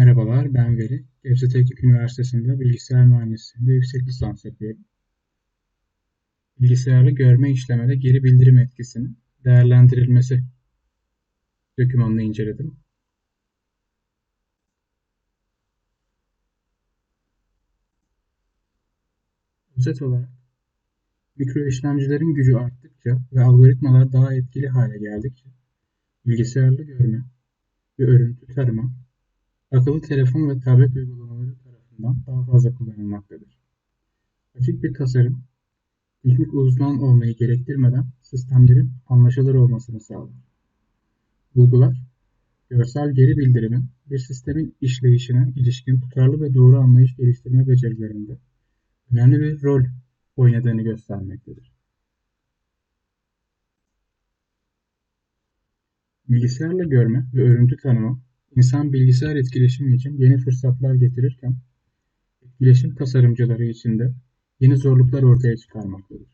Merhabalar, ben Veli. Gebze Teknik Üniversitesi'nde bilgisayar mühendisliğinde yüksek lisans yapıyorum. Bilgisayarlı görme işlemede geri bildirim etkisinin değerlendirilmesi dokümanını inceledim. Özet olarak, mikro işlemcilerin gücü arttıkça ve algoritmalar daha etkili hale geldikçe bilgisayarlı görme ve örüntü tarama akıllı telefon ve tablet uygulamaları tarafından daha fazla kullanılmaktadır. Açık bir tasarım, teknik uzman olmayı gerektirmeden sistemlerin anlaşılır olmasını sağlar. Bulgular, görsel geri bildirimin bir sistemin işleyişine ilişkin tutarlı ve doğru anlayış geliştirme becerilerinde önemli bir rol oynadığını göstermektedir. Bilgisayarla görme ve örüntü tanıma İnsan bilgisayar etkileşimi için yeni fırsatlar getirirken, etkileşim tasarımcıları için de yeni zorluklar ortaya çıkarmaktadır.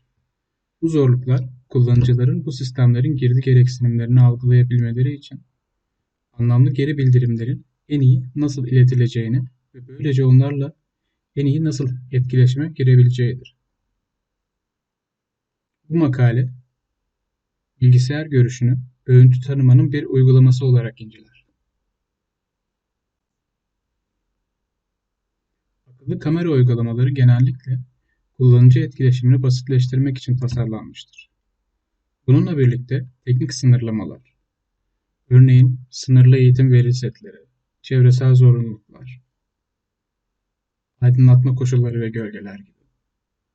Bu zorluklar, kullanıcıların bu sistemlerin girdi gereksinimlerini algılayabilmeleri için anlamlı geri bildirimlerin en iyi nasıl iletileceğini ve böylece onlarla en iyi nasıl etkileşime girebileceğidir. Bu makale, bilgisayar görüşünü örüntü tanımanın bir uygulaması olarak inceler. Akıllı kamera uygulamaları genellikle kullanıcı etkileşimini basitleştirmek için tasarlanmıştır. Bununla birlikte teknik sınırlamalar, örneğin sınırlı eğitim veri setleri, çevresel zorunluluklar, aydınlatma koşulları ve gölgeler gibi,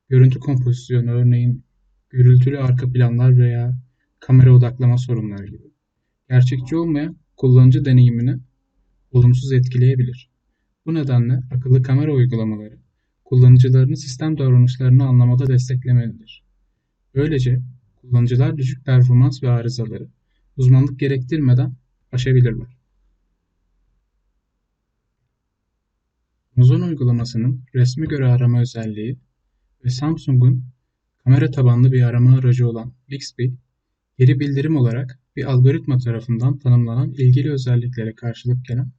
görüntü kompozisyonu örneğin gürültülü arka planlar veya kamera odaklama sorunları gibi, gerçekçi olmayan kullanıcı deneyimini olumsuz etkileyebilir. Bu nedenle akıllı kamera uygulamaları kullanıcılarını sistem davranışlarını anlamada desteklemelidir. Böylece kullanıcılar düşük performans ve arızaları uzmanlık gerektirmeden aşabilirler. Amazon uygulamasının resme göre arama özelliği ve Samsung'un kamera tabanlı bir arama aracı olan Bixby, geri bildirim olarak bir algoritma tarafından tanımlanan ilgili özelliklere karşılık gelen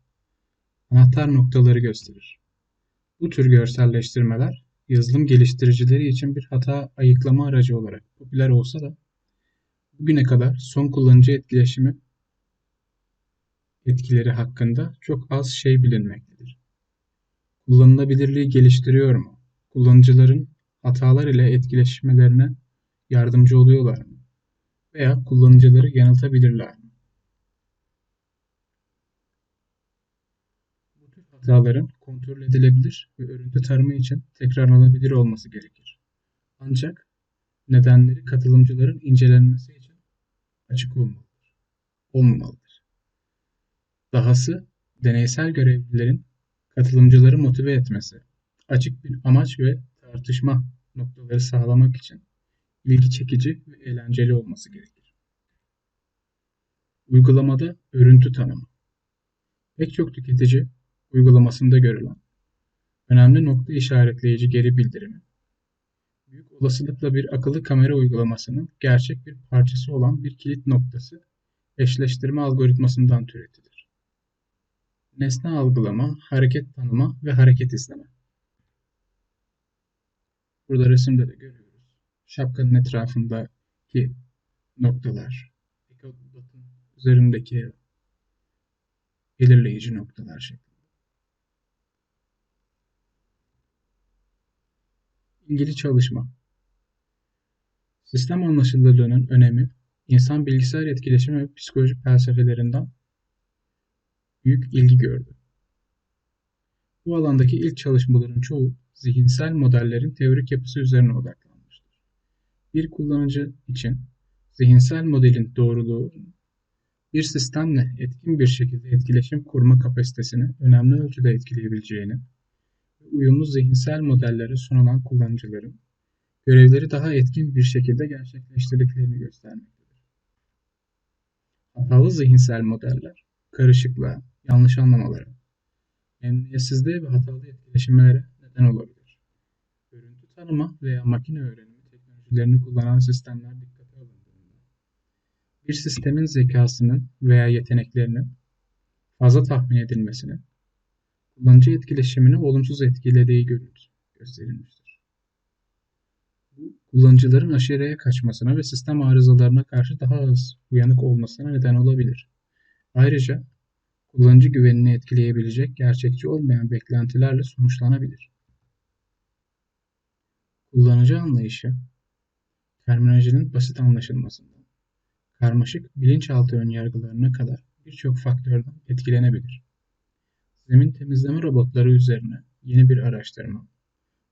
anahtar noktaları gösterir. Bu tür görselleştirmeler yazılım geliştiricileri için bir hata ayıklama aracı olarak popüler olsa da bugüne kadar son kullanıcı etkileşimi etkileri hakkında çok az şey bilinmektedir. Kullanılabilirliği geliştiriyor mu? Kullanıcıların hatalar ile etkileşmelerine yardımcı oluyorlar mı? Veya kullanıcıları yanıltabilirler mi? Hataların kontrol edilebilir ve örüntü tarımı için tekrarlanabilir olması gerekir. Ancak nedenleri katılımcıların incelenmesi için açık olmalıdır. olmamalıdır. Dahası deneysel görevlilerin katılımcıları motive etmesi, açık bir amaç ve tartışma noktaları sağlamak için ilgi çekici ve eğlenceli olması gerekir. Uygulamada örüntü tanımı. Pek çok tüketici uygulamasında görülen önemli nokta işaretleyici geri bildirimi, büyük olasılıkla bir akıllı kamera uygulamasının gerçek bir parçası olan bir kilit noktası eşleştirme algoritmasından türetilir. Nesne algılama, hareket tanıma ve hareket izleme. Burada resimde de görüyoruz. Şapkanın etrafındaki noktalar, üzerindeki belirleyici noktalar şeklinde. İlgili çalışma Sistem anlaşılırlığının önemi, insan bilgisayar etkileşimi ve psikoloji felsefelerinden büyük ilgi gördü. Bu alandaki ilk çalışmaların çoğu zihinsel modellerin teorik yapısı üzerine odaklanmıştır. Bir kullanıcı için zihinsel modelin doğruluğu bir sistemle etkin bir şekilde etkileşim kurma kapasitesini önemli ölçüde etkileyebileceğini uyumlu zihinsel modellere sunulan kullanıcıların görevleri daha etkin bir şekilde gerçekleştirdiklerini göstermektedir. Hatalı zihinsel modeller, karışıklığa, yanlış anlamalara, memnuniyetsizliğe ve hatalı etkileşimlere neden olabilir. Görüntü tanıma veya makine öğrenimi teknolojilerini kullanan sistemler dikkate alındığında, bir sistemin zekasının veya yeteneklerinin fazla tahmin edilmesini kullanıcı etkileşimini olumsuz etkilediği gösterilmiştir. Bu kullanıcıların aşırıya kaçmasına ve sistem arızalarına karşı daha az uyanık olmasına neden olabilir. Ayrıca kullanıcı güvenini etkileyebilecek gerçekçi olmayan beklentilerle sonuçlanabilir. Kullanıcı anlayışı, terminolojinin basit anlaşılmasından, karmaşık bilinçaltı önyargılarına kadar birçok faktörden etkilenebilir. Zemin temizleme robotları üzerine yeni bir araştırma,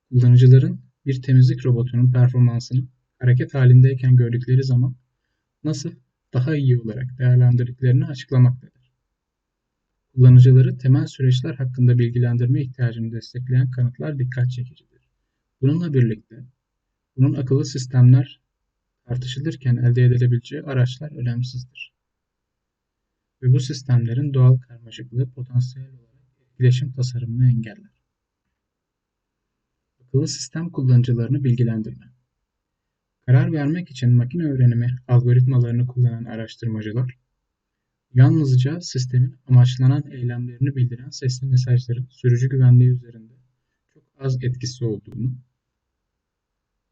kullanıcıların bir temizlik robotunun performansını hareket halindeyken gördükleri zaman nasıl daha iyi olarak değerlendirdiklerini açıklamaktadır. Kullanıcıları temel süreçler hakkında bilgilendirme ihtiyacını destekleyen kanıtlar dikkat çekicidir. Bununla birlikte bunun akıllı sistemler tartışılırken elde edilebileceği araçlar önemsizdir. Ve bu sistemlerin doğal karmaşıklığı potansiyel olarak etkileşim tasarımını engeller. Akıllı sistem kullanıcılarını bilgilendirme. Karar vermek için makine öğrenimi algoritmalarını kullanan araştırmacılar, yalnızca sistemin amaçlanan eylemlerini bildiren sesli mesajların sürücü güvenliği üzerinde çok az etkisi olduğunu,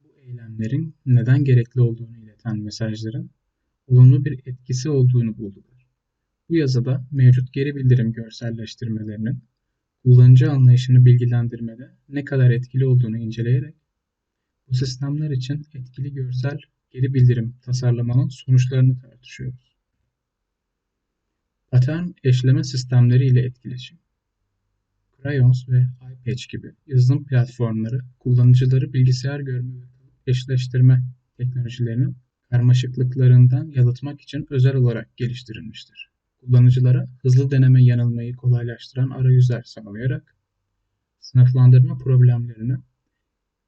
bu eylemlerin neden gerekli olduğunu ileten mesajların olumlu bir etkisi olduğunu buldular. Bu yazıda mevcut geri bildirim görselleştirmelerinin kullanıcı anlayışını bilgilendirmede ne kadar etkili olduğunu inceleyerek bu sistemler için etkili görsel geri bildirim tasarlamanın sonuçlarını tartışıyoruz. Patern eşleme sistemleri ile etkileşim. Crayons ve iPatch gibi yazılım platformları kullanıcıları bilgisayar görme ve eşleştirme teknolojilerinin karmaşıklıklarından yalıtmak için özel olarak geliştirilmiştir kullanıcılara hızlı deneme yanılmayı kolaylaştıran arayüzler sağlayarak sınıflandırma problemlerine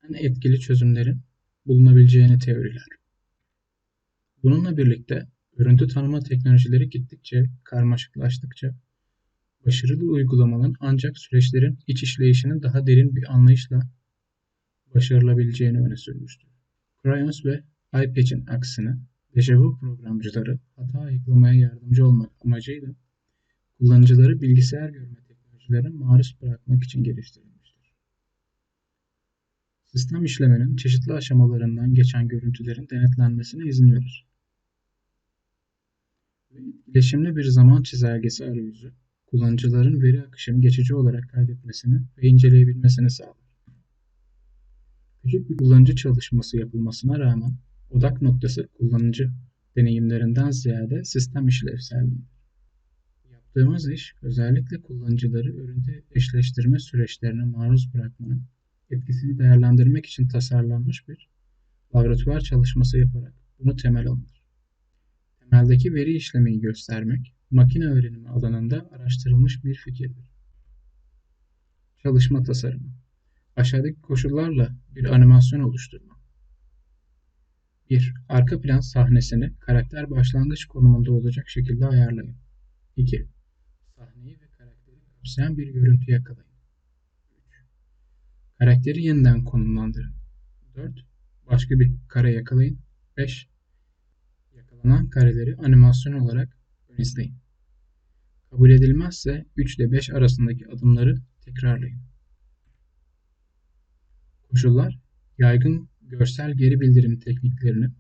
en etkili çözümlerin bulunabileceğini teoriler. Bununla birlikte görüntü tanıma teknolojileri gittikçe karmaşıklaştıkça başarılı uygulamanın ancak süreçlerin iç işleyişinin daha derin bir anlayışla başarılabileceğini öne sürmüştür. Cryons ve iPatch'in aksine Dejavu programcıları hata ayıklamaya yardımcı olmak amacıyla kullanıcıları bilgisayar görme teknolojilerine maruz bırakmak için geliştirilmiştir. Sistem işlemenin çeşitli aşamalarından geçen görüntülerin denetlenmesine izin verir. Ve bir zaman çizelgesi arayüzü, kullanıcıların veri akışını geçici olarak kaydetmesini ve inceleyebilmesini sağlar. Küçük bir kullanıcı çalışması yapılmasına rağmen Odak noktası kullanıcı deneyimlerinden ziyade sistem işlevselliğidir. Yaptığımız iş özellikle kullanıcıları örüntü eşleştirme süreçlerine maruz bırakmanın etkisini değerlendirmek için tasarlanmış bir laboratuvar çalışması yaparak bunu temel alınır. Temeldeki veri işlemeyi göstermek, makine öğrenimi alanında araştırılmış bir fikirdir. Çalışma tasarımı Aşağıdaki koşullarla bir animasyon oluşturma. 1. Arka plan sahnesini karakter başlangıç konumunda olacak şekilde ayarlayın. 2. Sahneyi ve karakteri kapsayan bir görüntü yakalayın. 3. Karakteri yeniden konumlandırın. 4. Başka bir kare yakalayın. 5. Yakalanan kareleri animasyon olarak izleyin. Kabul edilmezse 3 ile 5 arasındaki adımları tekrarlayın. Koşullar yaygın görsel geri bildirim tekniklerinin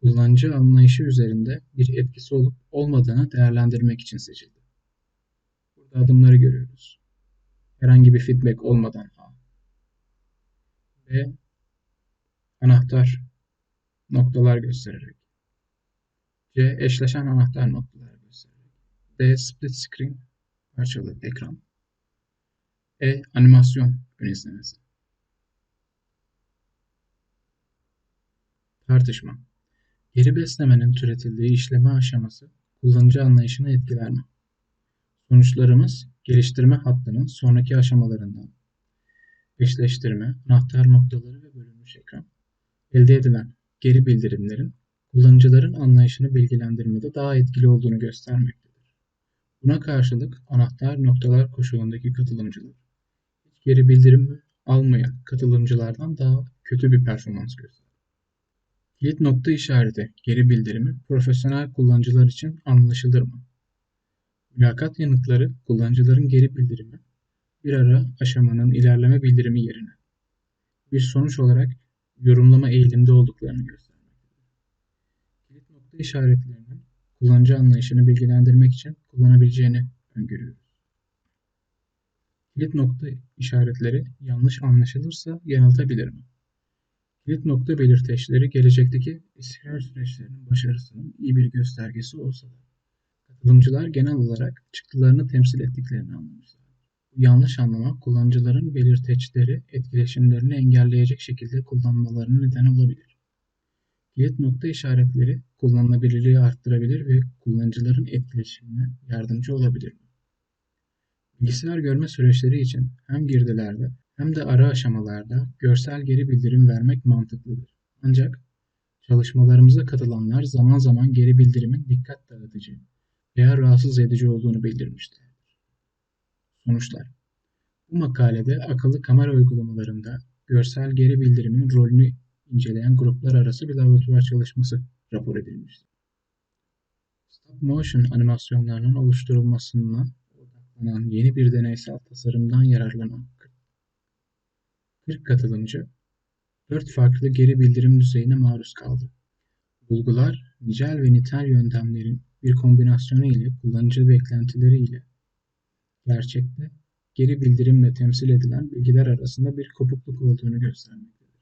kullanıcı anlayışı üzerinde bir etkisi olup olmadığını değerlendirmek için seçildi. Burada adımları görüyoruz. Herhangi bir feedback olmadan A. B. Anahtar noktalar göstererek. C. Eşleşen anahtar noktalar göstererek. D. Split screen parçalı ekran. E. Animasyon ön izlemesi. Tartışma Geri beslemenin türetildiği işleme aşaması kullanıcı anlayışını etkiler mi? Sonuçlarımız geliştirme hattının sonraki aşamalarından eşleştirme, anahtar noktaları ve bölünmüş ekran. Elde edilen geri bildirimlerin kullanıcıların anlayışını bilgilendirmede daha etkili olduğunu göstermektedir. Buna karşılık anahtar noktalar koşulundaki katılımcılar geri bildirim almayan katılımcılardan daha kötü bir performans gösterir. Kilit nokta işareti geri bildirimi profesyonel kullanıcılar için anlaşılır mı? Mülakat yanıtları kullanıcıların geri bildirimi bir ara aşamanın ilerleme bildirimi yerine bir sonuç olarak yorumlama eğilimde olduklarını göstermektedir. Kilit nokta işaretlerinin kullanıcı anlayışını bilgilendirmek için kullanabileceğini öngörüyoruz. Kilit nokta işaretleri yanlış anlaşılırsa yanıltabilir mi? Kilit nokta belirteçleri gelecekteki istikrar süreçlerinin başarısının iyi bir göstergesi olsa da katılımcılar genel olarak çıktılarını temsil ettiklerini anlamışlar. Yanlış anlama kullanıcıların belirteçleri etkileşimlerini engelleyecek şekilde kullanmalarına neden olabilir. Kilit nokta işaretleri kullanılabilirliği arttırabilir ve kullanıcıların etkileşimine yardımcı olabilir? Bilgisayar görme süreçleri için hem girdilerde hem de ara aşamalarda görsel geri bildirim vermek mantıklıdır. Ancak çalışmalarımıza katılanlar zaman zaman geri bildirimin dikkat dağıtıcı veya rahatsız edici olduğunu bildirmişlerdir. Sonuçlar Bu makalede akıllı kamera uygulamalarında görsel geri bildirimin rolünü inceleyen gruplar arası bir laboratuvar çalışması rapor edilmiştir. Stop motion animasyonlarının oluşturulmasına odaklanan yeni bir deneysel tasarımdan yararlanan 40 katılımcı dört farklı geri bildirim düzeyine maruz kaldı. Bulgular, nicel ve nitel yöntemlerin bir kombinasyonu ile kullanıcı beklentileri ile gerçekte geri bildirimle temsil edilen bilgiler arasında bir kopukluk olduğunu göstermektedir.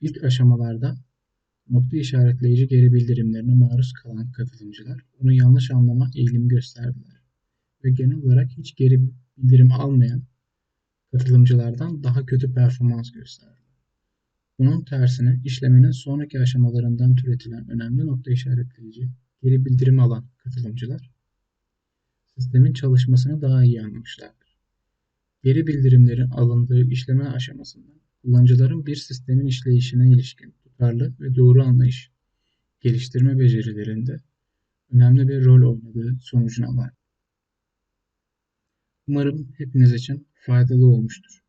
İlk aşamalarda nokta işaretleyici geri bildirimlerine maruz kalan katılımcılar onu yanlış anlama eğilimi gösterdiler ve genel olarak hiç geri bildirim almayan katılımcılardan daha kötü performans gösterdi. Bunun tersine işlemenin sonraki aşamalarından türetilen önemli nokta işaretleyici geri bildirim alan katılımcılar sistemin çalışmasını daha iyi anlamışlardır. Geri bildirimlerin alındığı işleme aşamasında kullanıcıların bir sistemin işleyişine ilişkin tutarlı ve doğru anlayış geliştirme becerilerinde önemli bir rol oynadığı sonucuna var. Umarım hepiniz için faydalı olmuştur.